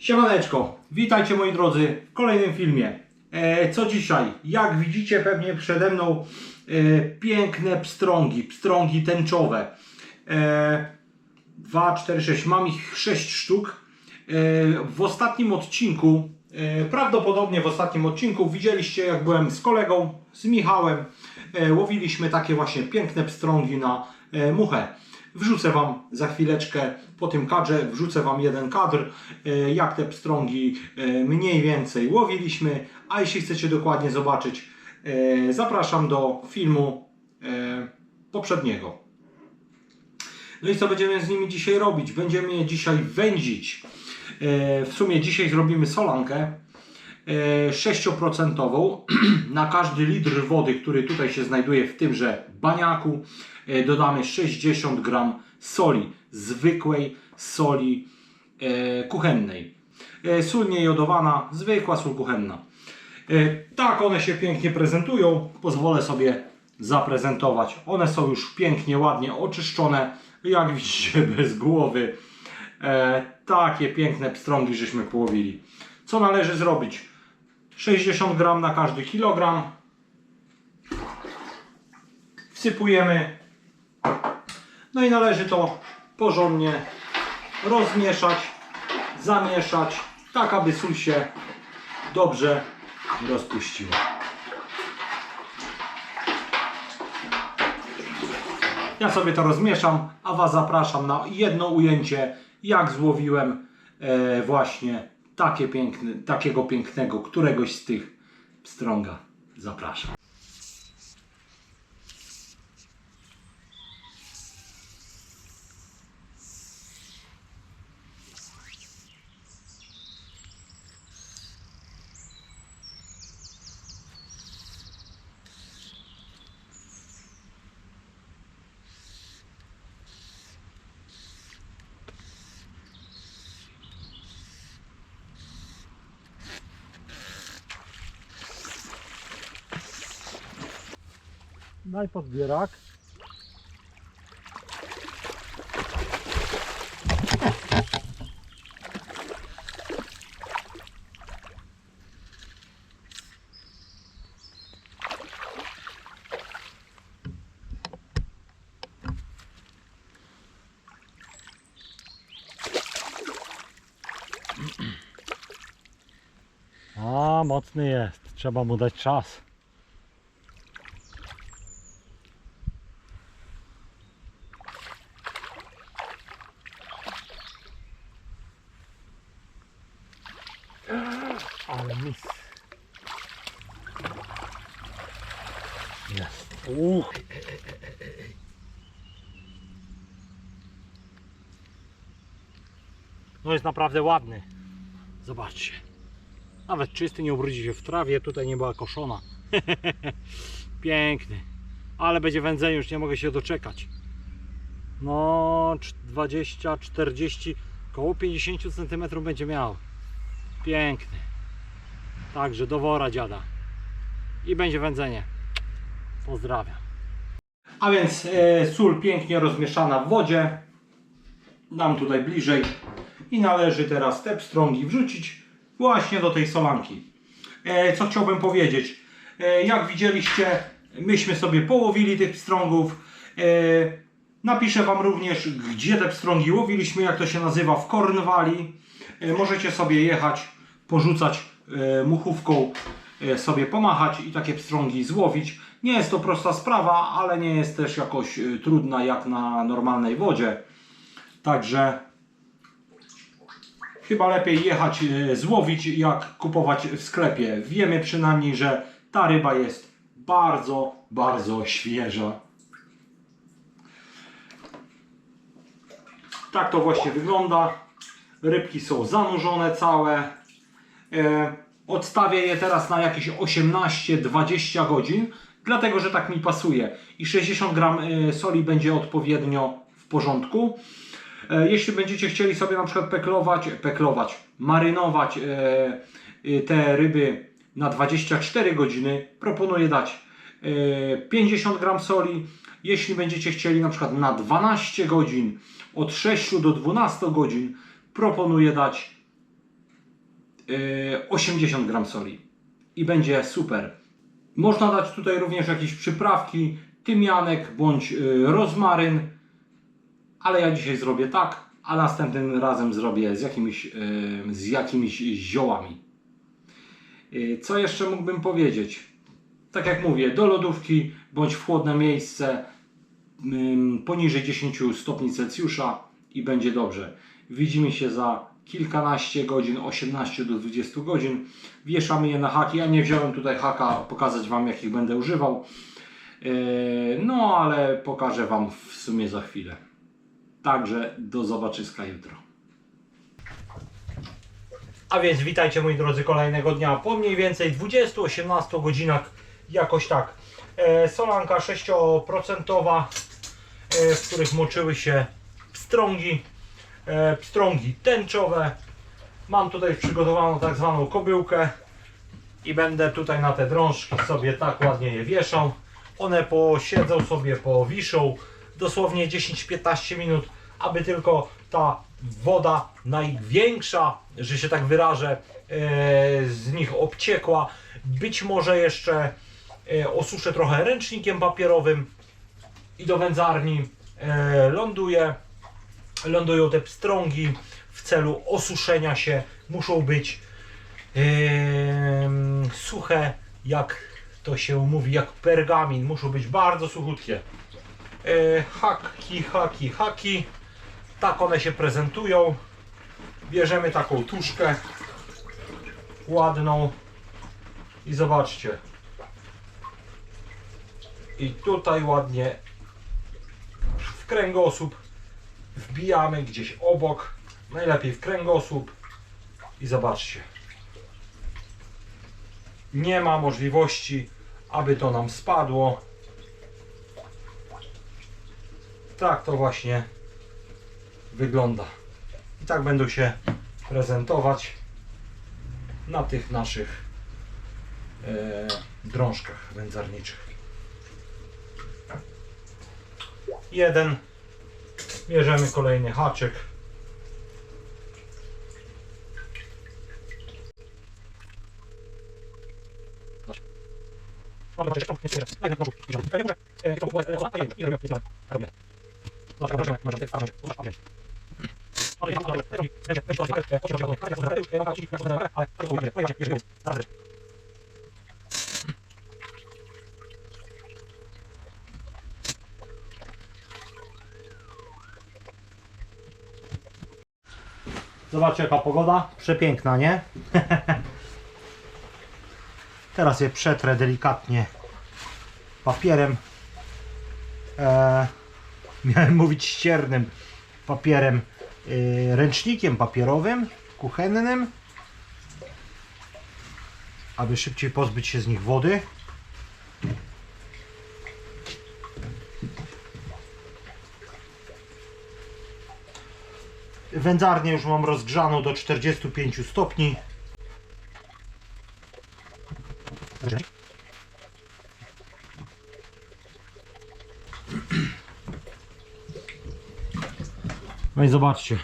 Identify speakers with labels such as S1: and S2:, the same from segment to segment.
S1: Siemaneczko, witajcie moi drodzy w kolejnym filmie. E, co dzisiaj? Jak widzicie pewnie przede mną e, piękne pstrągi, pstrągi tęczowe. E, 2, 4, 6, mam ich 6 sztuk. E, w ostatnim odcinku, e, prawdopodobnie w ostatnim odcinku widzieliście jak byłem z kolegą, z Michałem, e, łowiliśmy takie właśnie piękne pstrągi na e, muchę. Wrzucę Wam za chwileczkę po tym kadrze, wrzucę Wam jeden kadr, e, jak te pstrągi e, mniej więcej łowiliśmy, a jeśli chcecie dokładnie zobaczyć, e, zapraszam do filmu poprzedniego. No i co będziemy z nimi dzisiaj robić? Będziemy je dzisiaj wędzić. W sumie dzisiaj zrobimy solankę 6% na każdy litr wody, który tutaj się znajduje w tymże baniaku e, dodamy 60 gram soli, zwykłej soli e, kuchennej. E, Sól niejodowana, zwykła sól kuchenna. E, Tak one się pięknie prezentują. Pozwolę sobie zaprezentować. One są już pięknie, ładnie oczyszczone. Jak widzicie, bez głowy. E, takie piękne pstrągi żeśmy połowili. Co należy zrobić? 60 gram na każdy kilogram. Wsypujemy. No i należy to porządnie rozmieszać, zamieszać, tak aby sól się dobrze rozpuściła. Ja sobie to rozmieszam, a Was zapraszam na jedno ujęcie, jak złowiłem e, właśnie takie piękne, takiego pięknego, któregoś z tych pstrąga. Zapraszam. Daj podbierak.
S2: A, mocny jest. Trzeba mu dać czas. Mis. Jest. No jest naprawdę ładny. Zobaczcie. Nawet czysty, nie ubrudzi się w trawie, tutaj nie była koszona. Piękny. Ale będzie wędzenie, już nie mogę się doczekać. No, 20, 40, koło 50 cm będzie miał. Piękny. Także do wora dziada. I będzie wędzenie. Pozdrawiam.
S1: A więc e, sól pięknie rozmieszana w wodzie. Dam tutaj bliżej. I należy teraz te pstrągi wrzucić właśnie do tej solanki. E, co chciałbym powiedzieć? E, jak widzieliście, myśmy sobie połowili tych pstrągów. E, napiszę Wam również, gdzie te pstrągi łowiliśmy, jak to się nazywa w Kornwali. E, możecie sobie jechać, porzucać muchówką, e, sobie pomachać i takie pstrągi złowić. Nie jest to prosta sprawa, ale nie jest też jakoś e, trudna jak na normalnej wodzie. Także chyba lepiej jechać e, złowić, jak kupować w sklepie. Wiemy przynajmniej, że ta ryba jest bardzo, bardzo świeża. Tak to właśnie wygląda. Rybki są zanurzone całe. E, odstawię je teraz na jakieś 18-20 godzin, dlatego że tak mi pasuje. I 60 gram e, soli będzie odpowiednio w porządku. E, Jeśli będziecie chcieli sobie na przykład peklować, peklować, marynować te ryby na 24 godziny, proponuję dać e, 50 gram soli. Jeśli będziecie chcieli na przykład na 12 godzin, od 6 do 12 godzin, proponuję dać 80 gram soli i będzie super. Można dać tutaj również jakieś przyprawki, tymianek bądź e, rozmaryn, ale ja dzisiaj zrobię tak, a następnym razem zrobię z jakimiś, e, z jakimiś ziołami. Co jeszcze mógłbym powiedzieć? Tak jak mówię, do lodówki bądź w chłodne miejsce poniżej 10 stopni Celsjusza i będzie dobrze. Widzimy się za kilkanaście godzin, 18 do 20 godzin. Wieszamy je na haki. Ja nie wziąłem tutaj haka pokazać Wam jakich będę używał. Yy, No ale pokażę Wam w sumie za chwilę. Także do zobaczyska jutro. A więc witajcie moi drodzy kolejnego dnia po mniej więcej 20-18 godzinach jakoś tak. E, solanka 6% e, w których moczyły się pstrągi, e, pstrągi tęczowe. Mam tutaj przygotowaną tak zwaną kobyłkę i będę tutaj na te drążki sobie tak ładnie je wieszał. One posiedzą sobie, powiszą dosłownie 10-15 minut, aby tylko ta woda największa, że się tak wyrażę, e, z nich obciekła. Być może jeszcze e, osuszę trochę ręcznikiem papierowym i do wędzarni e, ląduje. Lądują te pstrągi w celu osuszenia się. Muszą być em, suche, jak to się mówi, jak pergamin. Muszą być bardzo suchutkie. E, haki, haki, haki. Tak one się prezentują. Bierzemy taką tuszkę ładną i zobaczcie. I tutaj ładnie w kręgosłup wbijamy gdzieś obok, najlepiej w kręgosłup i zobaczcie. Nie ma możliwości, aby to nam spadło. Tak to właśnie wygląda. I tak będą się prezentować na tych naszych e, drążkach wędzarniczych. Jeden. Bierzemy kolejny haczyk. Zobaczcie jaka pogoda. Przepiękna, nie? Teraz je przetrę delikatnie papierem. E, miałem mówić ściernym papierem, e, ręcznikiem papierowym, kuchennym, aby szybciej pozbyć się z nich wody. Wędzarnię już mam rozgrzaną do 45 stopni. No i zobaczcie.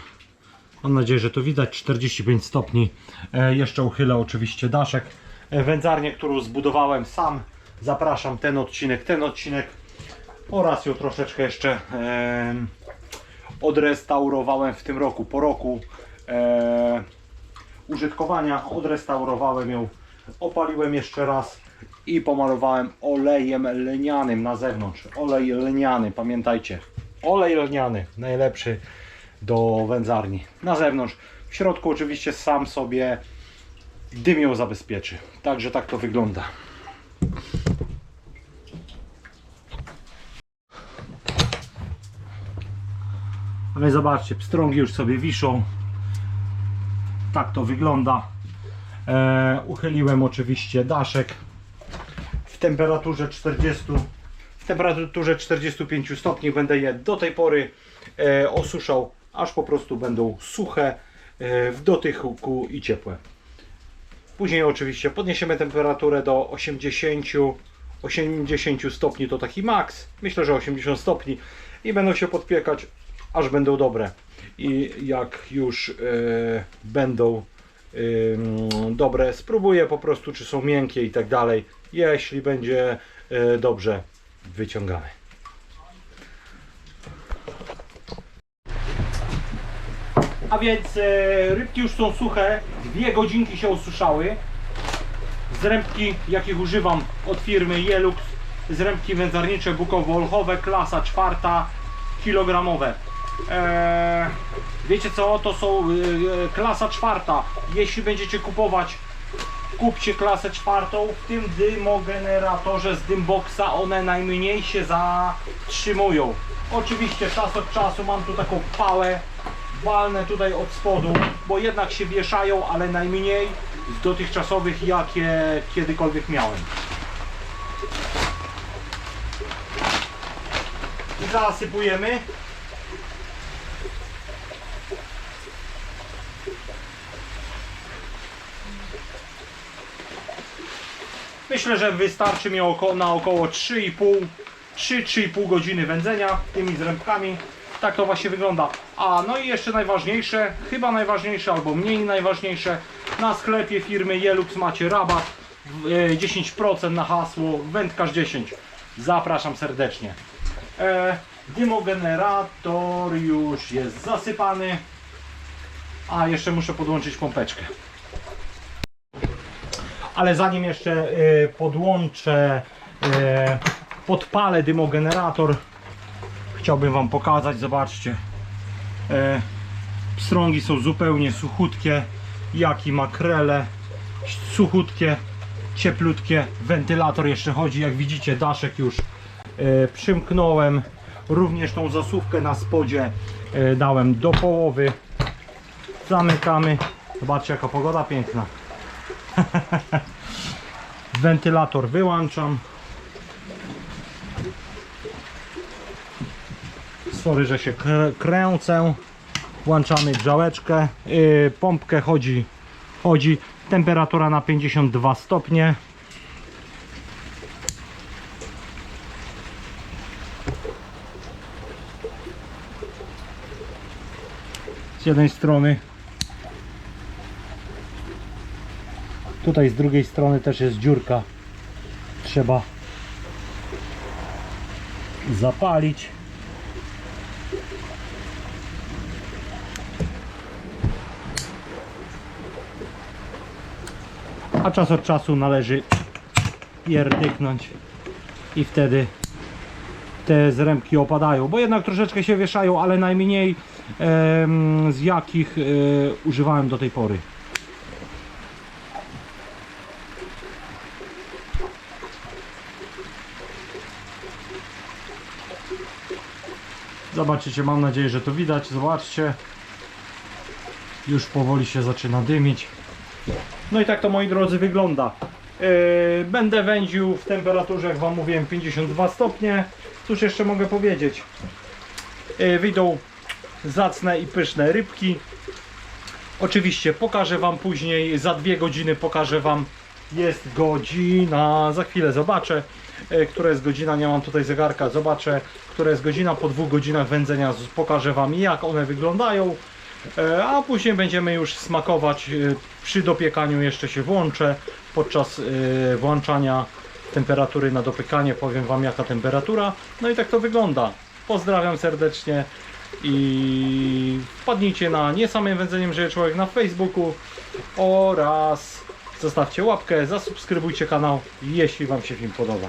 S1: Mam nadzieję, że to widać. 45 stopni. E, jeszcze uchylę oczywiście daszek. E, wędzarnię, którą zbudowałem sam. Zapraszam ten odcinek, ten odcinek oraz ją troszeczkę jeszcze e, odrestaurowałem w tym roku. Po roku e, użytkowania odrestaurowałem ją, opaliłem jeszcze raz i pomalowałem olejem lnianym na zewnątrz. Olej lniany, pamiętajcie. Olej lniany, najlepszy do wędzarni. Na zewnątrz. W środku oczywiście sam sobie dym ją zabezpieczy. Także tak to wygląda. A więc zobaczcie, pstrągi już sobie wiszą. Tak to wygląda. E, uchyliłem oczywiście daszek w temperaturze 40 w temperaturze 45 stopni będę je do tej pory e, osuszał, aż po prostu będą suche e, w dotyku i ciepłe. Później oczywiście podniesiemy temperaturę do 80 80 stopni to taki maks. Myślę, że 80 stopni i będą się podpiekać aż będą dobre. I jak już e, będą ym, dobre. Spróbuję po prostu, czy są miękkie i tak dalej. Jeśli będzie y, dobrze, wyciągamy. A więc e, rybki już są suche, dwie godzinki się osuszały. Zrębki, jakich używam od firmy Jelux, zrębki wędzarnicze bukowo-olchowe, klasa czwarta, kilogramowe. E, wiecie co, to są e, e, klasa czwarta. Jeśli będziecie kupować, kupcie klasę czwartą. W tym dymogeneratorze z dymboxa one najmniej się zatrzymują. Oczywiście czas od czasu mam tu taką pałę, walnę tutaj od spodu, bo jednak się wieszają, ale najmniej z dotychczasowych jakie kiedykolwiek miałem. I zasypujemy. Myślę, że wystarczy mi oko, na około 3,5 3-3,5 godziny wędzenia tymi zrębkami. Tak to właśnie wygląda. A no i jeszcze najważniejsze, chyba najważniejsze albo mniej najważniejsze, na sklepie firmy Jelux macie rabat e, 10% na hasło wędkarz 10. Zapraszam serdecznie. E, dymogenerator już jest zasypany. A jeszcze muszę podłączyć pompeczkę. Ale zanim jeszcze e, podłączę, e, podpalę dymogenerator, chciałbym Wam pokazać. Zobaczcie. E, pstrągi są zupełnie suchutkie, jak i makrele. Suchutkie, cieplutkie. Wentylator jeszcze chodzi, jak widzicie, daszek już przymknąłem. Również tą zasówkę na spodzie dałem do połowy. Zamykamy. Zobaczcie, jaka pogoda piękna. Wentylator wyłączam. Sorry, że się krę- kręcę. Włączamy grzałeczkę. Yy, pompkę chodzi, chodzi. Temperatura na 52 stopnie. Z jednej strony Tutaj z drugiej strony też jest dziurka. Trzeba zapalić. A czas od czasu należy pierdyknąć i wtedy te zrębki opadają, bo jednak troszeczkę się wieszają, ale najmniej em, z jakich e, używałem do tej pory. Zobaczycie, mam nadzieję, że to widać. Zobaczcie. Już powoli się zaczyna dymić. No i tak to moi drodzy wygląda. Yy, będę wędził w temperaturze, jak Wam mówiłem, 52 stopnie. Cóż jeszcze mogę powiedzieć? Yy, wyjdą zacne i pyszne rybki. Oczywiście pokażę Wam później, za dwie godziny pokażę Wam. Jest godzina, za chwilę zobaczę, która jest godzina, nie mam tutaj zegarka, zobaczę, która jest godzina, po dwóch godzinach wędzenia pokażę Wam jak one wyglądają, E, a później będziemy już smakować, e, przy dopiekaniu jeszcze się włączę, podczas e, włączania temperatury na dopykanie powiem Wam jaka temperatura, no i tak to wygląda. Pozdrawiam serdecznie i wpadnijcie na Nie samym wędzeniem żyje człowiek na Facebooku oraz zostawcie łapkę, zasubskrybujcie kanał, jeśli Wam się film podoba.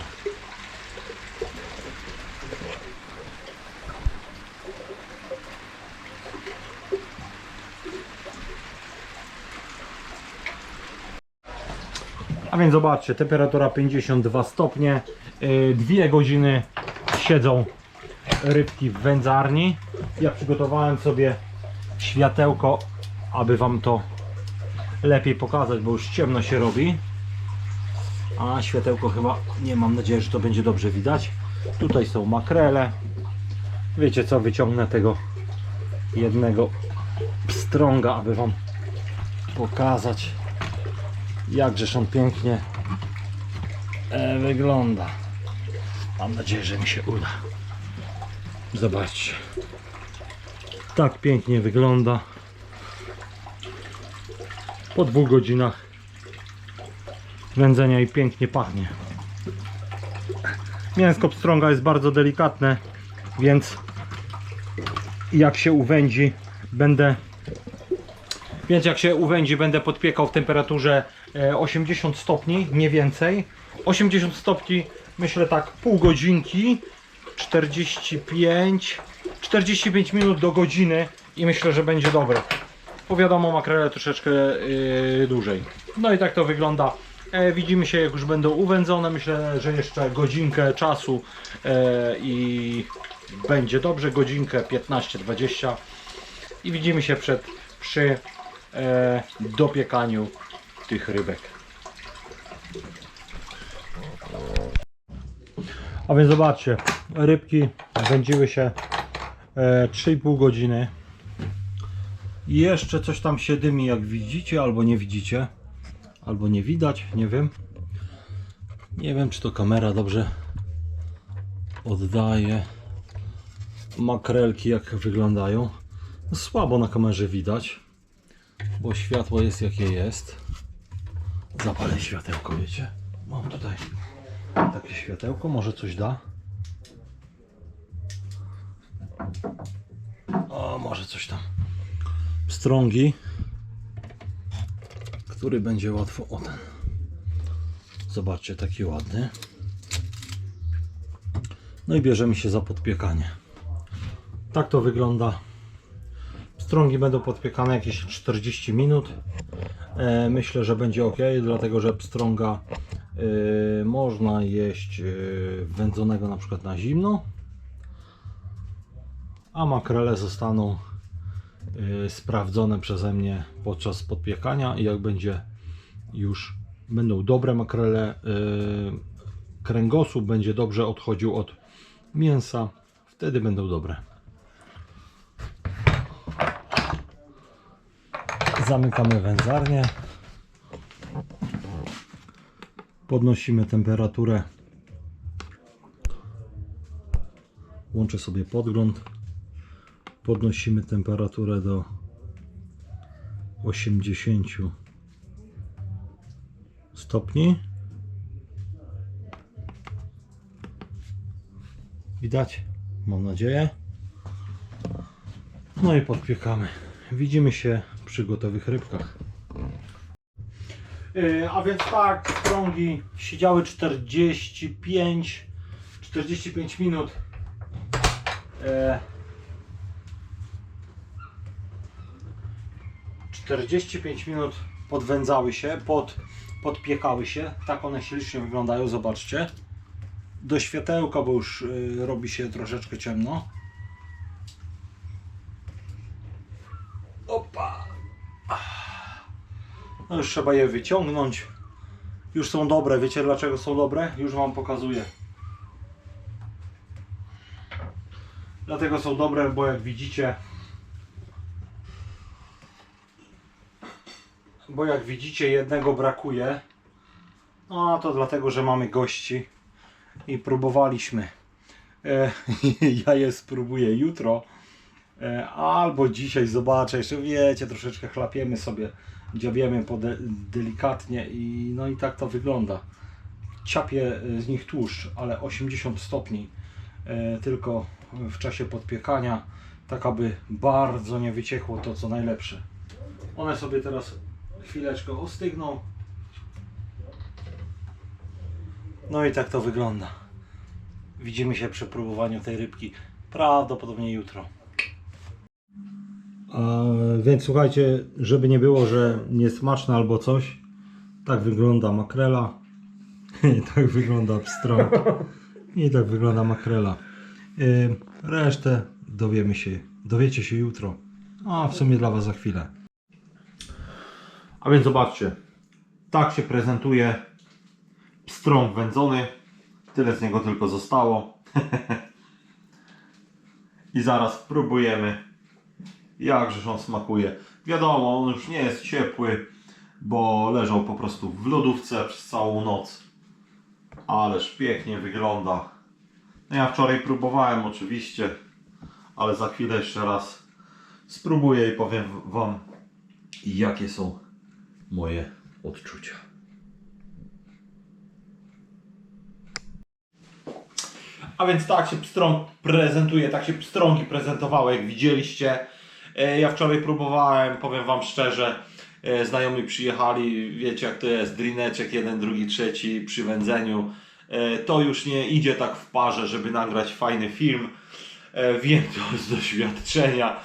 S1: A więc zobaczcie, temperatura 52 stopnie, yy, dwie godziny siedzą rybki w wędzarni. Ja przygotowałem sobie światełko, aby Wam to lepiej pokazać, bo już ciemno się robi. A światełko chyba, nie mam nadzieję, że to będzie dobrze widać. Tutaj są makrele. Wiecie co, wyciągnę tego jednego pstrąga, aby Wam pokazać jakżeż on pięknie e, wygląda. Mam nadzieję, że mi się uda. Zobaczcie. Tak pięknie wygląda.
S2: Po dwóch godzinach wędzenia i pięknie pachnie. Mięsko pstrąga jest bardzo delikatne, więc jak się uwędzi, będę więc jak się uwędzi, będę podpiekał w temperaturze e, 80 stopni, nie więcej. 80 stopni, myślę tak, pół godzinki, 45, 45 minut do godziny i myślę, że będzie dobre. Bo wiadomo, makrele troszeczkę yy, dłużej. No i tak to wygląda. E, widzimy się, jak już będą uwędzone. Myślę, że jeszcze godzinkę czasu e, i będzie dobrze. Godzinkę 15-20 i widzimy się przed, przy e, dopiekaniu tych rybek. A więc zobaczcie, rybki wędziły się e, 3,5 godziny. I jeszcze coś tam się dymi, jak widzicie, albo nie widzicie, albo nie widać, nie wiem. Nie wiem, czy to kamera dobrze oddaje makrelki, jak wyglądają. No, słabo na kamerze widać, bo światło jest jakie jest. Zapalę światełko, wiecie. Mam tutaj takie światełko, może coś da. O, może coś tam. Pstrągi, który będzie łatwo. O ten. Zobaczcie, taki ładny. No i bierzemy się za podpiekanie. Tak to wygląda. Pstrągi będą podpiekane jakieś 40 minut. E, myślę, że będzie ok, dlatego że pstrąga e, można jeść e, wędzonego na przykład na zimno, a makrele zostaną sprawdzone przeze mnie podczas podpiekania i jak będzie już będą dobre makrele, e, kręgosłup będzie dobrze odchodził od mięsa, wtedy będą dobre. Zamykamy wędzarnię. Podnosimy temperaturę. Łączę sobie podgląd. Podnosimy temperaturę do 80 stopni. Widać? Mam nadzieję. No i podpiekamy. Widzimy się przy gotowych rybkach. Yy, a więc tak, strągi siedziały 45 45 minut. 45 minut podwędzały się, pod, podpiekały się. Tak one ślicznie wyglądają, zobaczcie. Do światełka, bo już y, robi się troszeczkę ciemno. Opa! No już trzeba je wyciągnąć. Już są dobre. Wiecie dlaczego są dobre? Już Wam pokazuję. Dlatego są dobre, bo jak widzicie, bo jak widzicie jednego brakuje. No a to dlatego, że mamy gości i próbowaliśmy. E, ja je spróbuję jutro. E, albo dzisiaj zobaczę, jeszcze wiecie, troszeczkę chlapiemy sobie, dziabiemy pode, delikatnie i no i tak to wygląda. Ciapie z nich tłuszcz, ale 80 stopni e, tylko w czasie podpiekania, tak aby bardzo nie wyciekło to co najlepsze. One sobie teraz chwileczkę ostygną. No i tak to wygląda. Widzimy się przy próbowaniu tej rybki prawdopodobnie jutro. A, więc słuchajcie, żeby nie było, że niesmaczne albo coś, tak wygląda makrela, i tak wygląda pstrąg, i tak wygląda makrela. Y, Resztę dowiemy się, dowiecie się jutro, a w sumie dla Was za chwilę. A więc zobaczcie, tak się prezentuje pstrąg wędzony. Tyle z niego tylko zostało. I zaraz próbujemy jakżeż on smakuje. Wiadomo, on już nie jest ciepły, bo leżał po prostu w lodówce przez całą noc. Ależ pięknie wygląda. No ja wczoraj próbowałem oczywiście, ale za chwilę jeszcze raz spróbuję i powiem Wam jakie są
S1: moje odczucia. A więc tak się pstrąg prezentuje, tak się pstrągi prezentowały, jak widzieliście. E, Ja wczoraj próbowałem, powiem Wam szczerze, e, znajomi przyjechali, wiecie jak to jest, drineczek jeden, drugi, trzeci przy wędzeniu. E, To już nie idzie tak w parze, żeby nagrać fajny film. Wiem to z doświadczenia.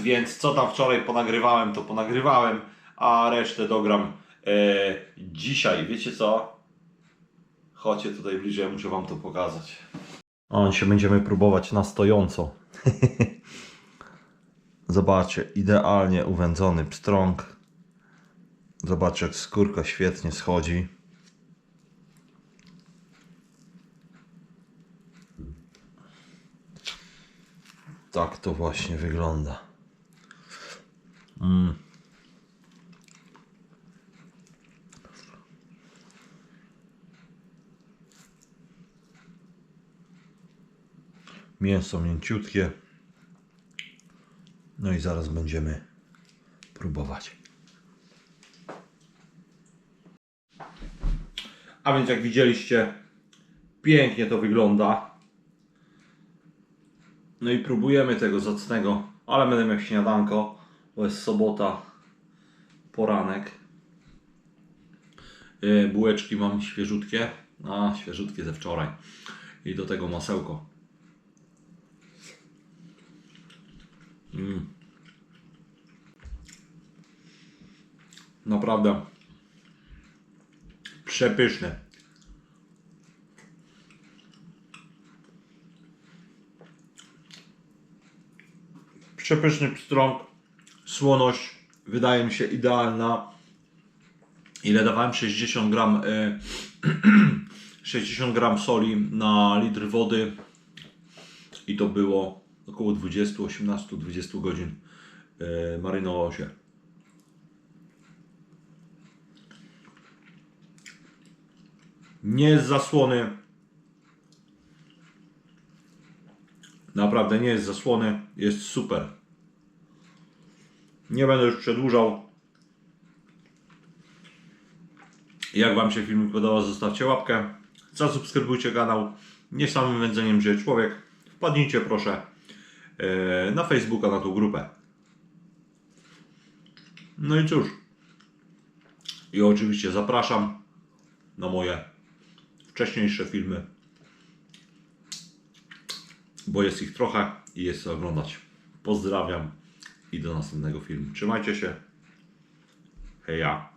S1: Więc co tam wczoraj ponagrywałem, to ponagrywałem, a resztę dogram e, dzisiaj. Wiecie co? Chodźcie tutaj bliżej, muszę Wam to pokazać. O, dzisiaj będziemy próbować na stojąco. Zobaczcie, idealnie uwędzony pstrąg. Zobaczcie, jak skórka świetnie schodzi. Tak to właśnie wygląda. Mm. Mięso mięciutkie. No i zaraz będziemy próbować. A więc jak widzieliście, pięknie to wygląda. No i próbujemy tego zacnego, ale będę miał śniadanko, bo jest sobota, poranek. Yy, Bułeczki mam świeżutkie, a świeżutkie ze wczoraj. I do tego masełko. Mm. Naprawdę przepyszne. Przepyszny pstrąg, słoność wydaje mi się idealna. Ile dawałem? 60 gram, e, 60 gram soli na litr wody i to było około 20, 18, 20 godzin e, marynowało się. Nie jest zasłony. Naprawdę nie jest zasłony. Jest super. Nie będę już przedłużał. Jak Wam się filmik podobał, zostawcie łapkę. Zasubskrybujcie kanał. Nie samym wędzeniem żyje człowiek. Wpadnijcie proszę na Facebooka, na tą grupę. No i cóż. I oczywiście zapraszam na moje wcześniejsze filmy, bo jest ich trochę i jest co oglądać. Pozdrawiam i do następnego filmu. Trzymajcie się. Heja.